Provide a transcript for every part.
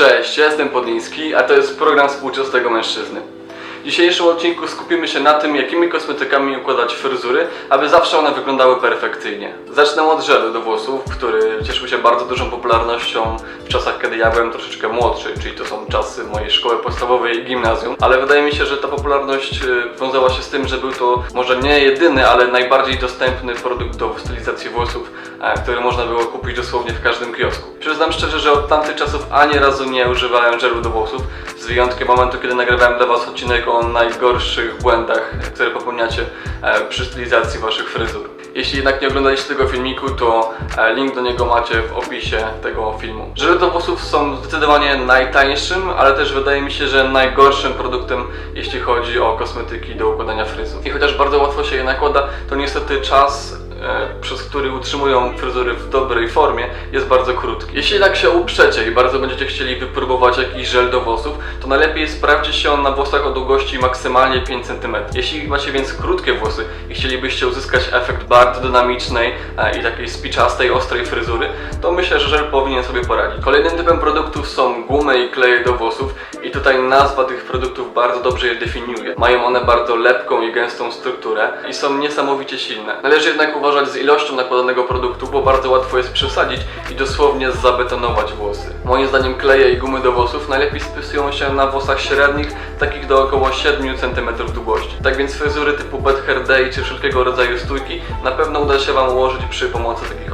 Cześć, ja jestem Podliński, a to jest program współczesnego mężczyzny. W dzisiejszym odcinku skupimy się na tym, jakimi kosmetykami układać fryzury, aby zawsze one wyglądały perfekcyjnie. Zacznę od żelu do włosów, który cieszył się bardzo dużą popularnością w czasach, kiedy ja byłem troszeczkę młodszy, czyli to są czasy mojej szkoły podstawowej i gimnazjum, ale wydaje mi się, że ta popularność y, wiązała się z tym, że był to może nie jedyny, ale najbardziej dostępny produkt do stylizacji włosów, e, który można było kupić dosłownie w każdym kiosku. Przyznam szczerze, że od tamtych czasów ani razu nie używałem żelu do włosów, wyjątkiem momentu, kiedy nagrywałem dla Was odcinek o najgorszych błędach, które popełniacie e, przy stylizacji Waszych fryzur. Jeśli jednak nie oglądaliście tego filmiku, to e, link do niego macie w opisie tego filmu. Żele do włosów są zdecydowanie najtańszym, ale też wydaje mi się, że najgorszym produktem, jeśli chodzi o kosmetyki do układania fryzur. I chociaż bardzo łatwo się je nakłada, to niestety czas przez który utrzymują fryzury w dobrej formie, jest bardzo krótki. Jeśli jednak się uprzecie i bardzo będziecie chcieli wypróbować jakiś żel do włosów, to najlepiej sprawdzi się on na włosach o długości maksymalnie 5 cm. Jeśli macie więc krótkie włosy i chcielibyście uzyskać efekt bardzo dynamicznej e, i takiej spiczastej, ostrej fryzury, to myślę, że żel powinien sobie poradzić. Kolejnym typem produktów są gumy i kleje do włosów i tutaj nazwa tych produktów bardzo dobrze je definiuje. Mają one bardzo lepką i gęstą strukturę i są niesamowicie silne. Należy jednak uważać z ilością nakładanego produktu, bo bardzo łatwo jest przesadzić i dosłownie zabetonować włosy. Moim zdaniem kleje i gumy do włosów najlepiej spisują się na włosach średnich, takich do około 7 cm długości. Tak więc fryzury typu bad hair day czy wszelkiego rodzaju stójki na pewno uda się Wam ułożyć przy pomocy takich.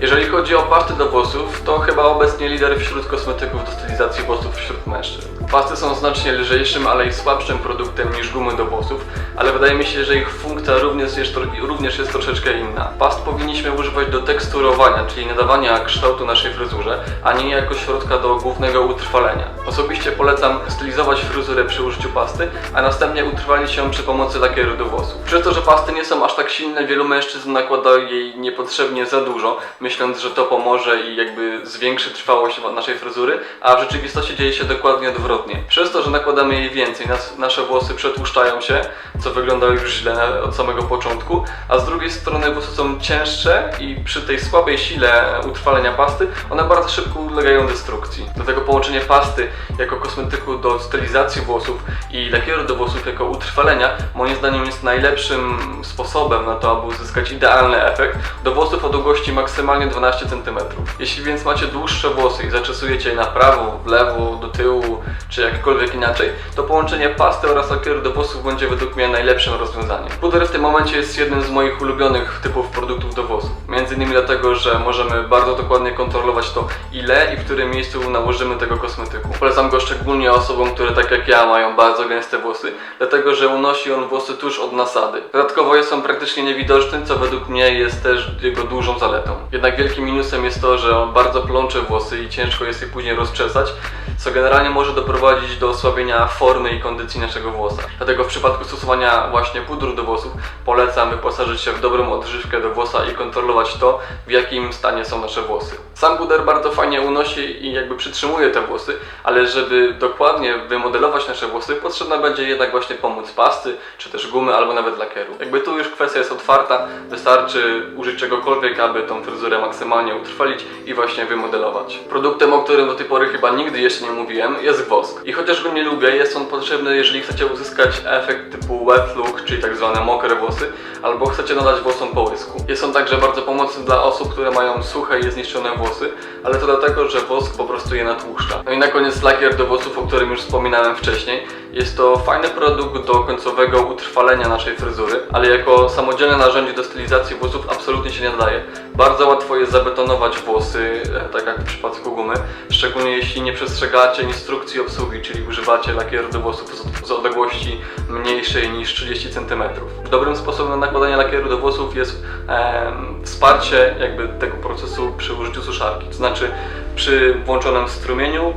Jeżeli chodzi o pasty do włosów, to chyba obecnie lider wśród kosmetyków do stylizacji włosów wśród mężczyzn. Pasty są znacznie lżejszym, ale i słabszym produktem niż gumy do włosów, ale wydaje mi się, że ich funkcja również jest, również jest troszeczkę inna. Past powinniśmy używać do teksturowania, czyli nadawania kształtu naszej fryzurze, a nie jako środka do głównego utrwalenia. Osobiście polecam stylizować fryzurę przy użyciu pasty, a następnie utrwalić ją przy pomocy lakieru do włosów. Przez to, że pasty nie są aż tak silne, wielu mężczyzn nakłada jej niepotrzebnie za dużo, myśląc, że to pomoże i jakby zwiększy trwałość naszej fryzury, a w rzeczywistości dzieje się dokładnie odwrotnie. Przez to, że nakładamy jej więcej, nas, nasze włosy przetłuszczają się, co wygląda już źle od samego początku, a z drugiej strony włosy są cięższe i przy tej słabej sile utrwalenia pasty, one bardzo szybko ulegają destrukcji. Dlatego połączenie pasty jako kosmetyku do stylizacji włosów i lakieru do włosów jako utrwalenia, moim zdaniem jest najlepszym sposobem na to, aby uzyskać idealny efekt do włosów o długości maksymalnie 12 cm. Jeśli więc macie dłuższe włosy i zaczesujecie je na prawo, w lewo, do tyłu, czy jakkolwiek inaczej, to połączenie pasty oraz lakieru do włosów będzie według mnie najlepszym rozwiązaniem. Puder w tym momencie jest jednym z moich ulubionych typów produktów do włosów. Między innymi dlatego, że możemy bardzo dokładnie kontrolować to, ile i w którym miejscu nałożymy tego kosmetyku. Polecam go szczególnie osobom, które tak jak ja mają bardzo gęste włosy, dlatego że unosi on włosy tuż od nasady. Dodatkowo jest on praktycznie niewidoczny, co według mnie jest też jego dużą zaletą. Jednak wielkim minusem jest to, że on bardzo plącze włosy i ciężko jest je później rozczesać, co generalnie może doprowadzić do osłabienia formy i kondycji naszego włosa. Dlatego w przypadku stosowania właśnie pudru do włosów polecam wyposażyć się w dobrą odżywkę do włosa i kontrolować to, w jakim stanie są nasze włosy. Sam puder bardzo fajnie unosi i jakby przytrzymuje te włosy, ale żeby dokładnie wymodelować nasze włosy, potrzebna będzie jednak właśnie pomoc pasty, czy też gumy, albo nawet lakieru. Jakby tu już kwestia jest otwarta, wystarczy użyć czegokolwiek, aby tą fryzurę maksymalnie utrwalić i właśnie wymodelować. Produktem, o którym do tej pory chyba nigdy jeszcze nie mówiłem, jest wosk. I chociaż go nie lubię, jest on potrzebny, jeżeli chcecie uzyskać efekt typu wet look, czyli tak zwane mokre włosy, albo chcecie nadać włosom połysku. Jest on także bardzo pomocny dla osób, które mają suche i zniszczone włosy, ale to dlatego, że wosk po prostu je natłuszcza. No i na koniec lakier do włosów, o którym już wspominałem wcześniej. Jest to fajny produkt do końcowego utrwalenia naszej fryzury, ale jako samodzielne narzędzie do stylizacji włosów absolutnie się nie nadaje. Bardzo łatwo jest zabetonować włosy, e, tak jak w przypadku gumy, szczególnie jeśli nie przestrzegacie instrukcji obsługi, czyli używacie lakieru do włosów z odległości mniejszej niż 30 cm. Dobrym sposobem na nakładanie lakieru do włosów jest em, wsparcie jakby tego procesu przy użyciu suszarki. To znaczy przy włączonym strumieniu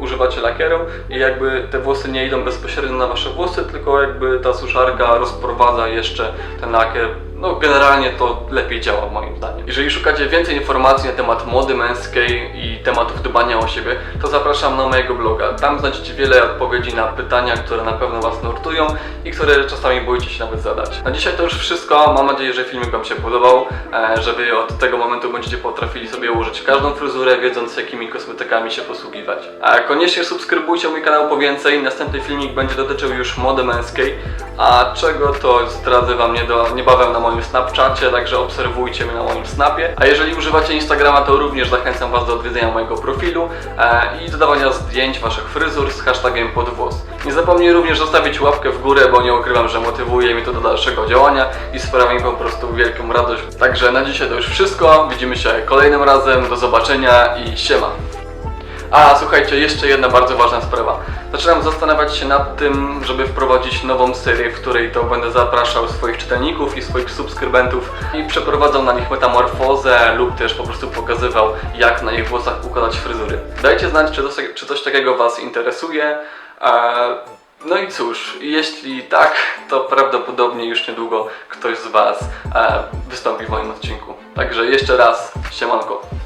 używacie lakieru i jakby te włosy nie idą bezpośrednio na wasze włosy, tylko jakby ta suszarka rozprowadza jeszcze ten lakier. No generalnie to lepiej działa moim zdaniem. Jeżeli szukacie więcej informacji na temat mody męskiej i tematów dbania o siebie, to zapraszam na mojego bloga. Tam znajdziecie wiele odpowiedzi na pytania, które na pewno was nurtują i które czasami boicie się nawet zadać. Na dzisiaj to już wszystko. Mam nadzieję, że filmik Wam się podobał, e, że Wy od tego momentu będziecie potrafili sobie ułożyć każdą fryzurę, wiedząc jakimi kosmetykami się posługiwać. A koniecznie subskrybujcie mój kanał po więcej. Następny filmik będzie dotyczył już mody męskiej, a czego to zdradzę Wam nie do, niebawem na moim Snapchacie, także obserwujcie mnie na moim Snapie. A jeżeli używacie Instagrama, to również zachęcam Was do odwiedzenia mojego profilu e, i dodawania zdjęć Waszych fryzur z hashtagiem podwłos. Nie zapomnij również zostawić łapkę w górę, bo nie ukrywam, że motywuje mnie to do dalszego działania i sprawia mi po prostu wielką radość. Także na dzisiaj to już wszystko. Widzimy się kolejnym razem. Do zobaczenia i siema. A słuchajcie, jeszcze jedna bardzo ważna sprawa. Zaczynam zastanawiać się nad tym, żeby wprowadzić nową serię, w której to będę zapraszał swoich czytelników i swoich subskrybentów i przeprowadzał na nich metamorfozę lub też po prostu pokazywał, jak na ich włosach układać fryzury. Dajcie znać, czy czy coś takiego Was interesuje. Eee, no i cóż, jeśli tak, to prawdopodobnie już niedługo ktoś z Was e, wystąpi w moim odcinku. Także jeszcze raz, siemanko.